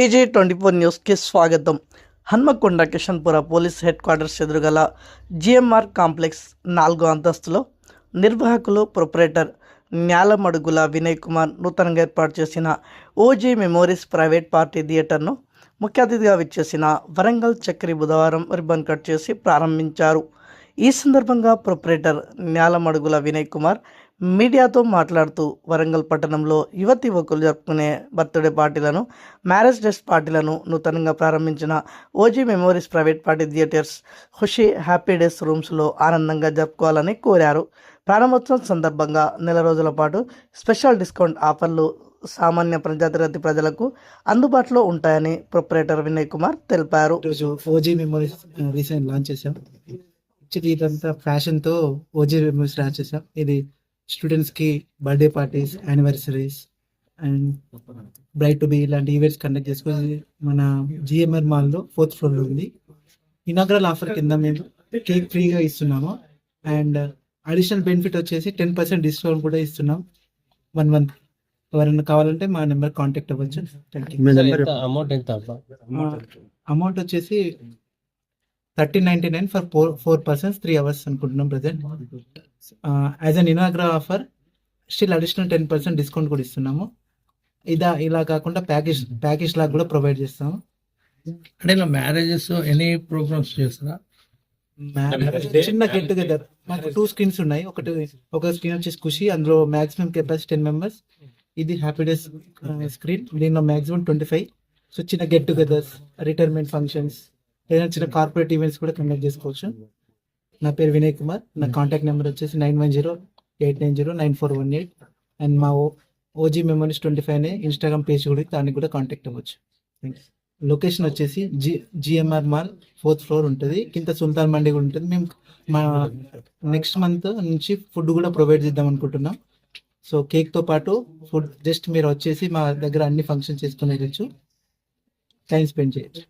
Page twenty four న్యూస్కి స్వాగతం. Hanamkonda Kishanpura police headquarters ఎదురుగల జిఎంఆర్ కాంప్లెక్స్ నాలుగో అంతస్తులో నిర్వాహకులు ప్రొపరేటర్ న్యాలమడుగుల వినయ్ కుమార్ నూతనంగా ఏర్పాటు చేసిన ఓజీ మెమోరీస్ ప్రైవేట్ పార్టీ థియేటర్ను ముఖ్య అతిథిగా విచ్చేసిన వరంగల్ చక్రి బుధవారం రిబ్బన్ కట్ చేసి ప్రారంభించారు. ఈ సందర్భంగా ప్రొపరేటర్ న్యాలమడుగుల వినయ్ కుమార్ మీడియాతో మాట్లాడుతూ వరంగల్ పట్టణంలో యువతి యువకులు జరుపుకునే బర్త్డే పార్టీలను మ్యారేజ్ డేస్ పార్టీలను నూతనంగా ప్రారంభించిన OG memories private party theatres Khushi happy days రూమ్స్లో ఆనందంగా జరుపుకోవాలని కోరారు. ప్రారంభోత్సవం సందర్భంగా నెల రోజుల పాటు స్పెషల్ డిస్కౌంట్ ఆఫర్లు సామాన్య ప్రజాతిరతి ప్రజలకు అందుబాటులో ఉంటాయని ప్రొపరేటర్ వినయ్ కుమార్ తెలిపారు. ఈరోజు ఓజీ మెమోరీస్ రీసెంట్ లాంచ్ చేశాం. ఫ్యాషన్తో ఇదంతా ఫ్యాషన్ ఓజీ మెమోరీస్ లాంచ్ చేశాం. ఇది స్టూడెంట్స్కి birthday parties anniversaries and bride to be ఇలాంటి ఈవెంట్స్ కండక్ట్ చేసుకొని మన జిఎంఆర్ మాల్లో ఫోర్త్ ఫ్లోర్లో ఉంది. ఇనాగ్రల్ ఆఫర్ కింద మేము కేక్ ఫ్రీగా ఇస్తున్నాము. అండ్ అడిషనల్ బెనిఫిట్ వచ్చేసి టెన్ పర్సెంట్ డిస్కౌంట్ కూడా ఇస్తున్నాం. వన్ మంత్ ఎవరైనా కావాలంటే మా నెంబర్ కాంటాక్ట్ అవ్వచ్చు. అమౌంట్ ఎంత అబ్బా? అమౌంట్ వచ్చేసి thirteen ninety nine for four four persons three hours అనుకుంటున్నాం present as an inaugural offer still additional ten percent discount కూడా ఇస్తున్నాము. ఇదా ఇలా కాకుండా ప్యాకేజ్ ప్యాకేజ్ లాగా కూడా ప్రొవైడ్ చేస్తాము. అంటే ఇలా మ్యారేజెస్ ఎనీ ప్రోగ్రామ్స్ చేస్తారా? చిన్న గెట్ టుగెదర్ మాకు టూ స్క్రీన్స్ ఉన్నాయి. ఒకటి ఒక స్క్రీన్ వచ్చేసి ఖుషి అందులో మాక్సిమం కెపాసిటీ టెన్ మెంబర్స్ ఇది హ్యాపీ డేస్ స్క్రీన్ దీనిలో మాక్సిమం ట్వంటీ ఫైవ్ సో చిన్న గెట్ టుగెదర్స్ రిటైర్మెంట్ ఫంక్షన్స్ ఏదైనా చిన్న కార్పొరేట్ ఈవెంట్స్ కూడా కండక్ట్ చేసుకోవచ్చు. నా పేరు వినయ్ కుమార్. నా కాంటాక్ట్ నెంబర్ వచ్చేసి nine one zero eight nine zero nine four one eight and మా ఓజీ మెమోరీస్ ట్వంటీ ఫైవ్ అనే ఇన్స్టాగ్రామ్ పేజ్ కూడా దానికి కూడా కాంటాక్ట్ అవ్వచ్చు. లొకేషన్ వచ్చేసి G G M R mall fourth floor ఉంటుంది. కింద సుల్తాన్ మండి కూడా ఉంటుంది. మేము మా నెక్స్ట్ మంత్ నుంచి ఫుడ్ కూడా ప్రొవైడ్ చేద్దాం అనుకుంటున్నాం. సో కేక్తో పాటు ఫుడ్ జస్ట్ మీరు వచ్చేసి మా దగ్గర అన్ని ఫంక్షన్ చేసుకుని వెళ్ళచ్చు టైం స్పెండ్ చేయొచ్చు